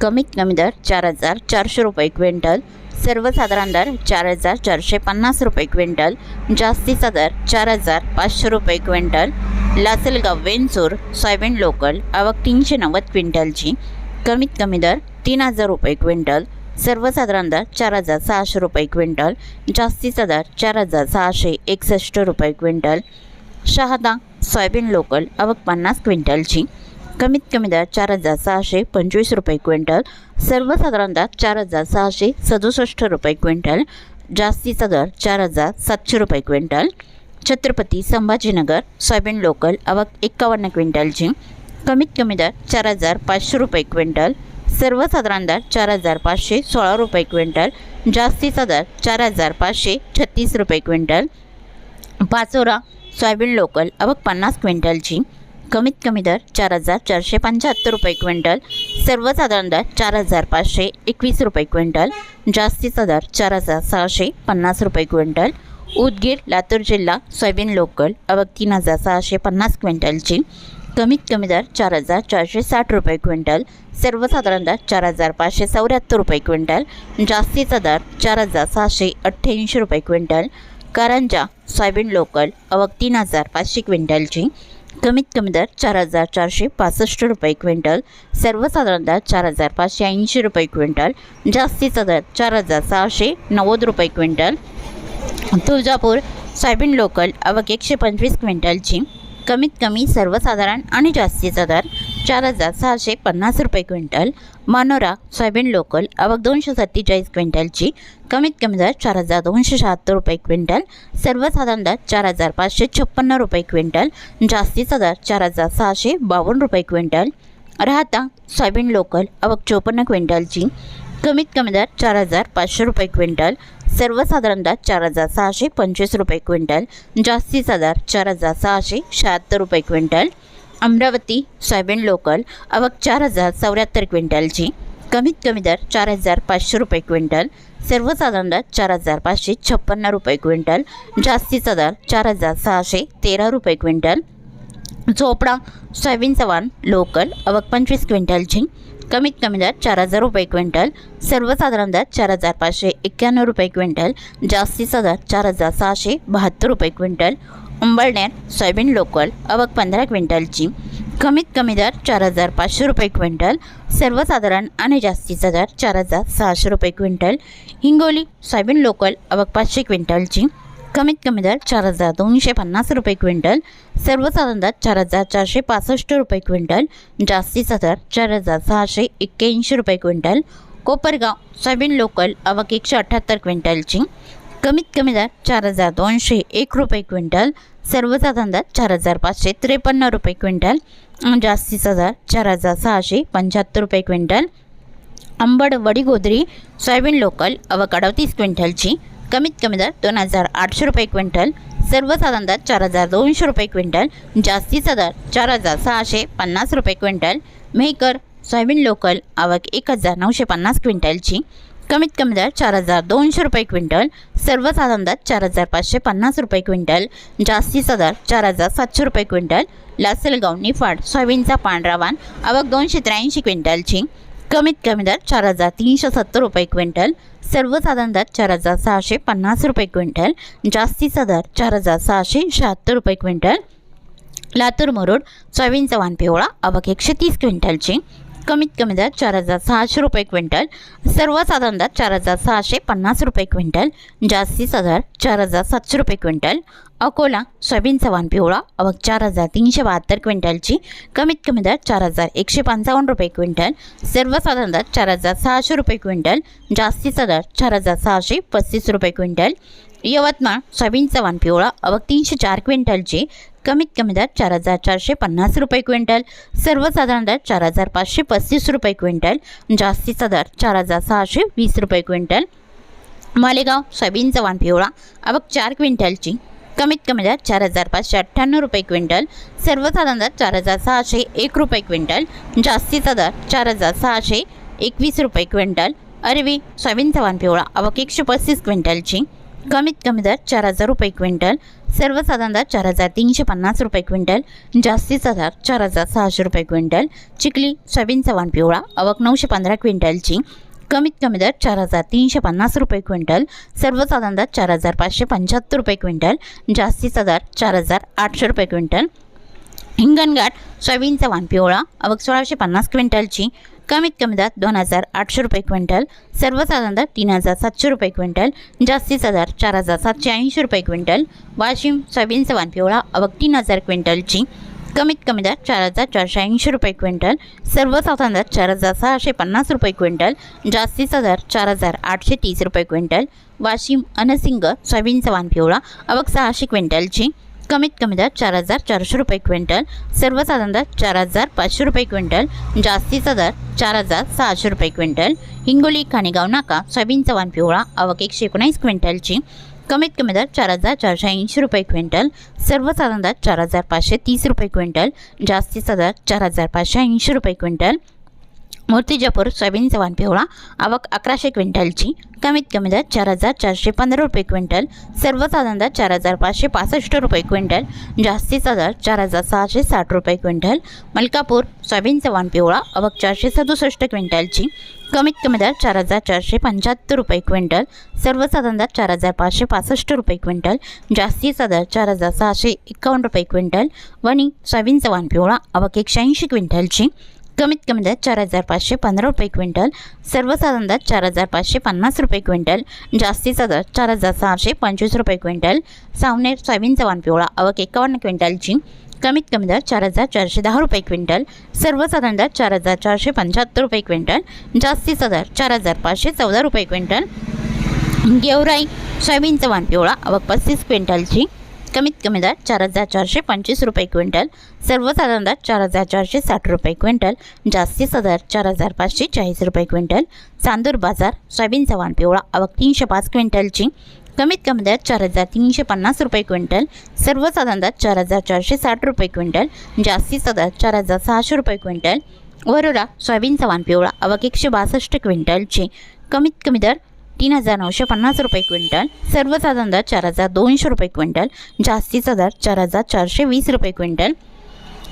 कमीत कमी दर चार हजार चारशे रुपये क्विंटल. सर्वसाधारण दर चार हजार चारशे पन्नास रुपये क्विंटल. जास्तीचा दर चार हजार पाचशे रुपये quintal. Lasalgaon Vinchur soybean local आवक तीनशे नव्वद क्विंटलची. कमीत कमी दर तीन हजार रुपये क्विंटल. सर्वसाधारण दर चार हजार सहाशे रुपये क्विंटल. जास्तीचा दर चार हजार सहाशे एकसष्ट रुपये क्विंटल. शहादा सोयाबीन लोकल आवक पन्नास क्विंटलची. कमीत कमी दर चार हजार सहाशे पंचवीस रुपये क्विंटल. सर्वसाधारण दर चार हजार सहाशे सदुसष्ट रुपये क्विंटल. जास्तीचा दर चार हजार सातशे रुपये quintal. Chhatrapati Sambhajinagar soybean local आवक एक्कावन्न क्विंटलची कमीत कमी दर चार हजार पाचशे रुपये क्विंटल. सर्वसाधारण दर चार हजार पाचशे सोळा रुपये क्विंटल. जास्तीचा दर चार हजार पाचशे छत्तीस रुपये क्विंटल. पाचोरा सोयाबीन लोकल आवक पन्नास क्विंटलची कमीत कमी दर चार हजार चारशे पंच्याहत्तर रुपये क्विंटल. सर्वसाधारण दर चार हजार पाचशे एकवीस रुपये क्विंटल. जास्तीचा दर चार हजार सहाशे पन्नास रुपये क्विंटल. उदगीर लातूर जिल्हा सोयाबीन लोकल अवघ तीन हजार सहाशे पन्नास क्विंटलची. कमीत कमी दर चार हजार चारशे साठ रुपये क्विंटल. सर्वसाधारण दर चार हजार पाचशे चौऱ्याहत्तर रुपये क्विंटल. जास्तीचा दर चार हजार सहाशे अठ्ठ्याऐंशी रुपये क्विंटल. कारंजा सोयाबीन लोकल अवघ तीन हजार पाचशे क्विंटलची. कमीत कमी दर चार हजार चारशे पासष्ट रुपये क्विंटल सर्वसाधारण दर चार हजार पाचशे ऐंशी रुपये क्विंटल जास्तीचा दर चार हजार सहाशे नव्वद रुपये क्विंटल. तुळजापूर सोयाबीन लोकल अवघ एकशे पंचवीस क्विंटलची कमीत कमी सर्वसाधारण आणि जास्तीचा दर चार हजार सहाशे पन्नास रुपये क्विंटल मानोरा सोयाबीन लोकल आवक दोनशे सत्तेचाळीस क्विंटलची कमीत कमी दर चार हजार दोनशे शहात्तर रुपये क्विंटल सर्वसाधारण दर चार हजार पाचशे छप्पन्न रुपये क्विंटल जास्तीचा दर चार हजार सहाशे बावन्न रुपये क्विंटल. राहता सोयाबीन लोकल आवक चोपन्न क्विंटलची कमीत कमी दर चार हजार पाचशे रुपये क्विंटल सर्वसाधारण दर चार हजार सहाशे पंचवीस रुपये क्विंटल जास्तीचा दर चार हजार सहाशे शहात्तर रुपये क्विंटल. अमरावती सोयाबीन लोकल आवक चार हजार चौऱ्याहत्तर क्विंटलची. कमीत कमी दर चार हजार पाचशे रुपये क्विंटल. सर्वसाधारण दर चार हजार पाचशे छप्पन्न रुपये क्विंटल. जास्तीचा दर चार हजार सहाशे तेरा रुपये क्विंटल. झोपडा सोयाबीन चव्हाण लोकल आवक पंचवीस क्विंटलची. कमीत कमी दर चार हजार रुपये क्विंटल. सर्वसाधारण दर चार हजार पाचशे एक्क्याण्णव रुपये क्विंटल. जास्तीचा दर चार हजार सहाशे बहात्तर रुपये क्विंटल. अंबळनेर सोयाबीन लोकल अवक पंधरा क्विंटलची कमीत कमी दर चार हजार पाचशे रुपये क्विंटल सर्वसाधारण आणि जास्तीचा दर चार हजार सहाशे रुपये क्विंटल. हिंगोली सोयाबीन लोकल अवक पाचशे क्विंटलची कमीत कमी दर चार हजार दोनशे पन्नास रुपये क्विंटल सर्वसाधारण दर चार हजार चारशे पासष्ट रुपये क्विंटल जास्तीचा दर चार हजार सहाशे एक्क्याऐंशी रुपये क्विंटल. कोपरगाव सोयाबीन लोकल अवक एकशे अठ्ठ्याहत्तर क्विंटलची कमीत कमी दर चार हजार दोनशे एक रुपये क्विंटल सर्वसाधारण दर चार हजार पाचशे त्रेपन्न रुपये क्विंटल जास्तीचा दर चार हजार सहाशे पंच्याहत्तर रुपये quintal. Ambad Vadigodri soybean local आवक तीस क्विंटलची कमीत कमी दर दोन हजार आठशे रुपये क्विंटल सर्वसाधारण दर चार हजार दोनशे रुपये क्विंटल जास्तीचा दर चार हजार सहाशे पन्नास रुपये क्विंटल. मेहकर सोयाबीन लोकल आवक एक हजार नऊशे पन्नास क्विंटलची कमीत कमी दर चार हजार दोनशे रुपये क्विंटल सर्वसाधारण दर चार हजार पाचशे पन्नास रुपये क्विंटल जास्तीचा दर चार हजार सातशे रुपये क्विंटल लासलगाव निफाड सोयाबीनचा पांढरा वाण आवक दोनशे त्र्याऐंशी क्विंटलची कमीत कमी दर चार हजार तीनशे सत्तर रुपये क्विंटल सर्वसाधारण दर चार हजार सहाशे पन्नास रुपये क्विंटल जास्तीचा दर चार हजार सहाशे शहात्तर रुपये क्विंटल लातूर मुरुड सोयाबीनचा वाण पिवळा आवक एकशे तीस क्विंटलची कमीत कमी दर चार हजार सहाशे रुपये क्विंटल सर्वसाधारण दर चार हजार सहाशे पन्नास रुपये क्विंटल जास्तीचा दर चार हजार सातशे रुपये क्विंटल. अकोला सोयाबीनचा वाण पिवळा अवघ चार हजार तीनशे बहात्तर क्विंटलची कमीत कमी दर चार हजार एकशे पंचावन्न रुपये क्विंटल. सर्वसाधारण दर चार हजार सहाशे रुपये क्विंटल जास्तीचा दर चार हजार सहाशे पस्तीस रुपये क्विंटल. यवतमाळ सोयाबीनचा वाण पिवळा अवघ तीनशे चार क्विंटलची कमीत कमी दर चार हजार चारशे पन्नास रुपये क्विंटल. सर्वसाधारण दर चार हजार पाचशे पस्तीस रुपये क्विंटल. जास्तीचा दर चार हजार सहाशे वीस रुपये क्विंटल. मालेगाव सोयाबीन वाण पिवळा. अबक चार क्विंटलची. कमीत कमी दर चार हजार पाचशे अठ्ठ्याण्णव रुपये क्विंटल. सर्वसाधारण दर चार हजार सहाशे एक रुपये क्विंटल. जास्तीचा दर चार हजार सहाशे एकवीस रुपये क्विंटल. अरवी सोयाबीन वाण पिवळा. अबक एकशे पस्तीस क्विंटलची. कमीत कमी दर चार हजार रुपये क्विंटल सर्वसाधारण दर चार हजार तीनशे पन्नास रुपये क्विंटल जास्तीचा दर चार हजार सहाशे रुपये क्विंटल चिखली सोयाबीनचा वाण पिवळा अवक नऊशे पंधरा क्विंटलची कमीत कमी दर चार हजार तीनशे पन्नास रुपये क्विंटल सर्वसाधारण दर चार हजार पाचशे पंच्याहत्तर रुपये क्विंटल जास्तीचा दर चार हजार आठशे रुपये क्विंटल. हिंगणघाट सोयाबीनचा वाण पिवळा अवघ सोळाशे पन्नास क्विंटलची कमीत कमी दर दोन हजार आठशे रुपये क्विंटल सर्वसाधारण दर तीन हजार सातशे रुपये क्विंटल जास्तीचा दर चार हजार सातशे ऐंशी रुपये क्विंटल वाशिम सोयाबीनचा वाण पिवळा अवघ तीन हजार क्विंटलची. कमीत कमी दर चार हजार चारशे ऐंशी रुपये क्विंटल सर्वसाधारण दर चार हजार सहाशे पन्नास रुपये क्विंटल जास्तीचा दर चार हजार आठशे तीस रुपये क्विंटल वाशिम अनसिंग सोयाबीनचा वाण पिवळा अवघ सहाशे क्विंटलची. कमीत कमी दर चार हजार चारशे रुपये क्विंटल सर्वसाधारण दर चार हजार पाचशे रुपये क्विंटल जास्तीचा दर चार हजार सहाशे रुपये क्विंटल. हिंगोली खाणेगाव नाका सोयाबीनचा चव्हाण पिवळा अवक एकशे एकोणीस क्विंटलची. कमीत कमी दर चार हजार चारशे ऐंशी रुपये क्विंटल सर्वसाधारण दर चार हजार पाचशे तीस रुपये क्विंटल जास्तीचा दर चार हजार पाचशे ऐंशी रुपये क्विंटल. मूर्तिजापूर सोयाबीनचा वाण पिवळा आवक अकराशे क्विंटलची कमीत कमी दर चार हजार चारशे पंधरा रुपये क्विंटल सर्वसाधारण दर चार हजार पाचशे पासष्ट रुपये क्विंटल जास्तीचा दर चार हजार सहाशे साठ रुपये क्विंटल मलकापूर सोयाबीनचा वाण पिवळा आवक चारशे सदुसष्ट क्विंटलची कमीत कमी दर चार हजार चारशे पंच्याहत्तर रुपये क्विंटल सर्वसाधारण दर चार हजार पाचशे पासष्ट रुपये क्विंटल जास्तीचा दर चार हजार सहाशे एकावन्न रुपये क्विंटल वणी सोयाबीनचा वाण पिवळा आवक एकशे ऐंशी क्विंटलची कमीत कमी दर चार हजार पाचशे पंधरा रुपये क्विंटल सर्वसाधारण दर चार हजार पाचशे पन्नास रुपये क्विंटल जास्तीचा दर चार हजार सहाशे पंचवीस रुपये क्विंटल सावनेर सोयाबीनचा वाण पिवळा अवक एकावन्न क्विंटलची कमीत कमी दर चार हजार चारशे दहा रुपये क्विंटल सर्वसाधारण दर चार हजार चारशे पंच्याहत्तर रुपये क्विंटल जास्तीचा दर चार हजार पाचशे चौदा रुपये क्विंटल. गेवराई सोयाबीनचा वाण पिवळा अवक पस्तीस क्विंटलची कमीत कमी दर चार हजार चारशे पंचवीस रुपये क्विंटल. सर्वसाधारण दर चार हजार चारशे साठ रुपये क्विंटल. जास्तीचा दर चार हजार पाचशे चाळीस रुपये क्विंटल. चांदूर बाजार सोयाबीनचा वाण पिवळा आवक तीनशे पाच क्विंटलची. कमीत कमी दर चार हजार तीनशे पन्नास रुपये क्विंटल. सर्वसाधारण दर चार हजार चारशे साठ रुपये क्विंटल. जास्तीचा दर चार हजार सहाशे रुपये क्विंटल. वरोरा सोयाबीनचा वाण पिवळा अवक एकशे बासष्ट क्विंटलची. कमीत कमी दर तीन हजार नऊशे पन्नास रुपये क्विंटल सर्वसाधारण दर चार हजार दोनशे रुपये क्विंटल जास्तीचा दर चार हजार चारशे वीस रुपये क्विंटल.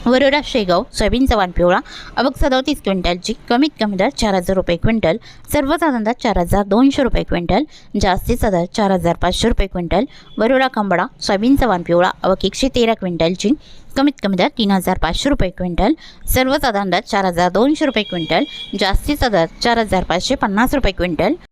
वरोडा शेगाव सोयाबीनचा वाण पिवळा अवघ सदोतीस क्विंटलची कमीत कमी दर चार हजार रुपये क्विंटल सर्वसाधारण दर चार हजार दोनशे रुपये क्विंटल जास्तीचा दर चार हजार पाचशे रुपये क्विंटल. वरोडा कंबडा सोयाबीनचा वाण पिवळा अवक एकशे तेरा क्विंटलची कमीत कमी दर तीन हजार पाचशे रुपये क्विंटल सर्वसाधारण दर चार हजार दोनशे रुपये क्विंटल जास्तीचा दर चार हजार पाचशे पन्नास रुपये क्विंटल.